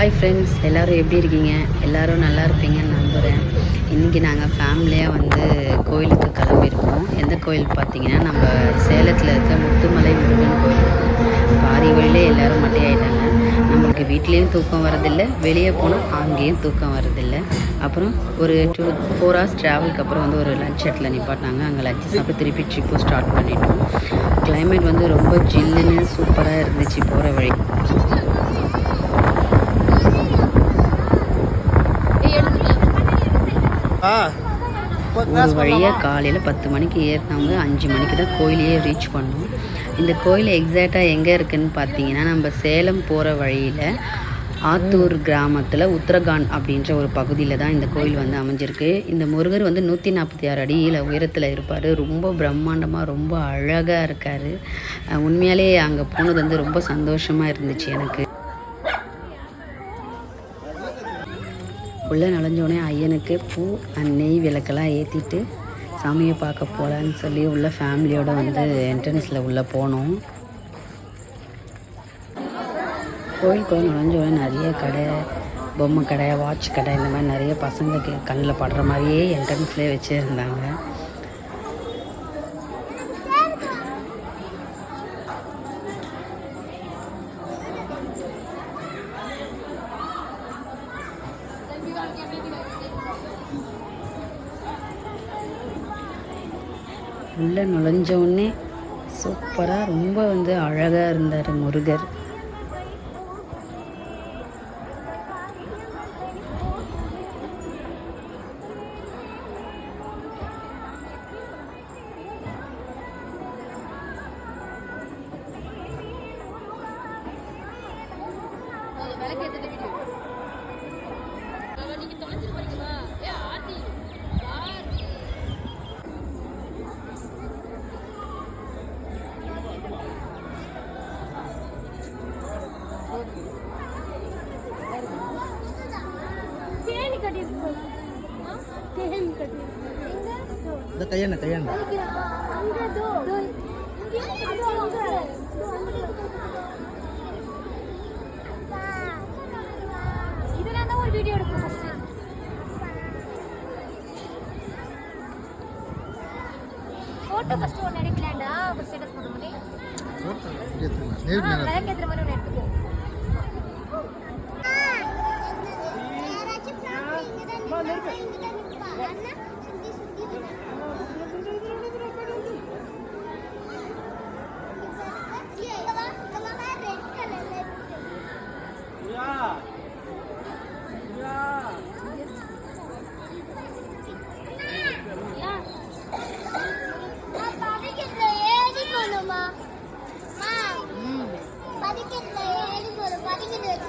Hi friends எல்லோரும் எப்படி இருக்கீங்க? எல்லோரும் நல்லா இருப்பீங்கன்னு நம்புகிறேன் இன்றைக்கி நாங்கள் ஃபேமிலியாக வந்து கோயிலுக்கு கிளம்பியிருக்கோம். எந்த கோயில் பார்த்தீங்கன்னா நம்ம சேலத்தில் இருக்க முத்துமலை முருகன் கோயில். பாதி வழியிலே எல்லோரும் மட்டையாயிட்டாங்க. நம்மளுக்கு வீட்லேயும் தூக்கம் வரதில்லை வெளியே போனால் அங்கேயும் தூக்கம் வரதில்லை அப்புறம் ஒரு டூ ஃபோர் ஹவர்ஸ் ட்ராவலுக்கு அப்புறம் வந்து ஒரு லஞ்ச் இடத்துல நிப்பாட்டினாங்க. அங்கே லஞ்ச் சாப்பிட்டு திருப்பி ட்ரிப்பு ஸ்டார்ட் பண்ணிட்டோம். கிளைமேட் வந்து ரொம்ப ஜில்லுன்னு சூப்பராக இருந்துச்சு போகிற வழி. ஒரு வழியாக காலையில் பத்து மணிக்கு ஏறினவங்க அஞ்சு மணிக்கு தான் கோயிலையே ரீச் பண்ணோம். இந்த கோயில் எக்ஸாக்டாக எங்கே இருக்குதுன்னு பார்த்தீங்கன்னா நம்ம சேலம் போகிற வழியில் ஆத்தூர் கிராமத்தில் உத்தரகாண்ட் அப்படின்ற ஒரு பகுதியில் தான் இந்த கோயில் வந்து அமைஞ்சிருக்கு. இந்த முருகர் வந்து நூற்றி நாற்பத்தி ஆறு அடியில் உயரத்தில் இருப்பார். ரொம்ப பிரம்மாண்டமாக ரொம்ப அழகாக இருக்கார். உண்மையாலே அங்கே போனது வந்து ரொம்ப சந்தோஷமாக இருந்துச்சு எனக்கு. உள்ளே நுழைஞ்சோடனே ஐயனுக்கு பூ அண்ட் நெய் விளக்கெல்லாம் ஏற்றிட்டு சாமியை பார்க்க போகலான்னு சொல்லி உள்ள ஃபேமிலியோடு வந்து என்ட்ரன்ஸில் உள்ளே போனோம். கோயிலுக்குள்ள நுழைஞ்சோடனே நிறைய கடை பொம்மை கடை வாட்ச் கடை இந்த மாதிரி நிறைய பசங்களுக்கு கண்ணில் படுற மாதிரியே என்ட்ரன்ஸ்லேயே வச்சுருந்தாங்க. உள்ளே நுழைஞ்சோடனே சூப்பராக ரொம்ப வந்து அழகாக இருந்தார் முருகர். இந்த கையண்ண கையண்ண இதெல்லாம் தான் ஒரு வீடியோ எடுப்போம் ஃபர்ஸ்ட் ஃபோட்டோ ஃபர்ஸ்ட் ஒன்று எடுக்கலாம்டா ஒரு ஸ்டேட்டஸ் போடுற மாதிரி நேருக்கு நேரம் விளக்கு ஏற்றுற மாதிரி ஒன்று எடுத்துக்கோ.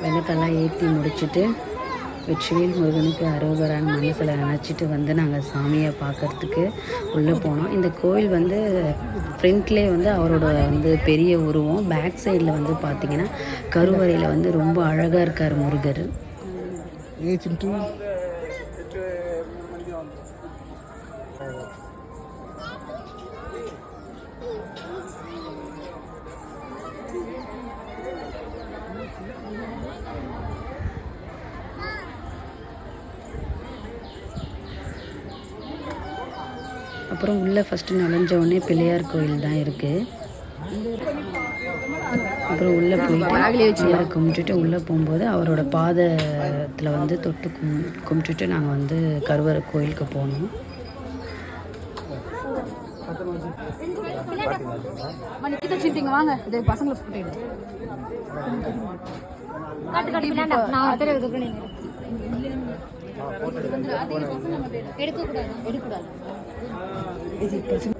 விளக்கெல்லாம் ஏற்றி முடிச்சுட்டு வெற்றிவேல் முருகனுக்கு அரோகரான்னு மனசில் நினச்சிட்டு வந்து நாங்கள் சாமியை பார்க்கறதுக்கு உள்ளே போனோம். இந்த கோயில் வந்து ஃப்ரண்ட்லேயே வந்து அவரோட வந்து பெரிய உருவம். பேக் சைடில் வந்து பார்த்திங்கன்னா கருவறையில் வந்து ரொம்ப அழகாக இருக்கார் முருகர். அப்புறம் உள்ளே ஃபஸ்ட்டு நுழைஞ்ச உடனே பிள்ளையார் கோயில் தான் இருக்குது அப்புறம் உள்ளே போயிட்டு பிள்ளையாரை கும்பிட்டுட்டு உள்ளே போகும்போது அவரோட பாதத்தில் வந்து தொட்டு கும் கும்பிட்டுட்டு நாங்கள் வந்து கருவறை கோயிலுக்கு போனோம். வாங்க பசங்களை போட்டு காட்டு 애들 요즘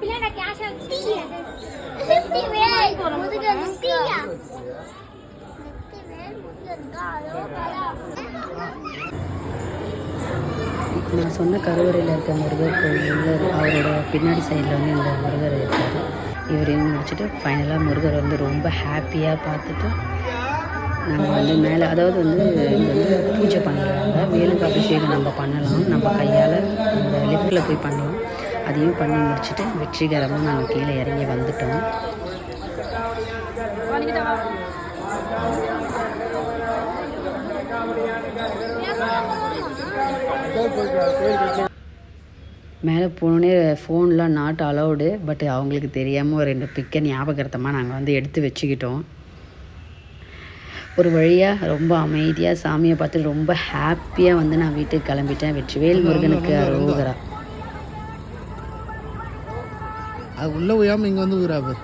Bilal que acha tia. Tia, mudando tia. Tia, mudando cara. இப்போ நான் சொன்ன கருவறையில் இருக்க முருகர் கோயில் உள்ள அவரோட பின்னாடி சைடில் வந்து இந்த முருகர் இருக்கார். இவரையும் முடிச்சுட்டு ஃபைனலாக முருகர் வந்து ரொம்ப ஹாப்பியாக பார்த்துட்டு நாங்கள் வந்து மேலே அதாவது வந்து இங்கே வந்து பூஜை பண்ணுறாங்க வேலுக்கு அபிஷேகம் நம்ம பண்ணலாம். நம்ம கையால் இந்த லிஃப்டில் போய் பண்ணலாம். அதையும் பண்ணி முடிச்சுட்டு வெற்றிகரமாக நாங்கள் கீழே இறங்கி வந்துட்டோம். மேலே போனோடனே ஃபோன்லாம் நாட் அலௌடு பட் அவங்களுக்கு தெரியாமல் ஒரு ரெண்டு பிக்கை ஞாபகார்த்தமாக நாங்கள் வந்து எடுத்து வச்சுக்கிட்டோம். ஒரு வழியாக ரொம்ப அமைதியாக சாமியை பார்த்து ரொம்ப ஹாப்பியாக வந்து நான் வீட்டுக்கு கிளம்பிட்டேன். வெற்றிவேல் முருகனுக்கு அரோகரா. அது உள்ள உயாம இங்க வந்து ஊரா பேர்.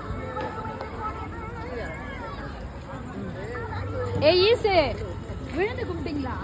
ஏய் ஈசு விழுந்து கும்பிட்டீங்களா?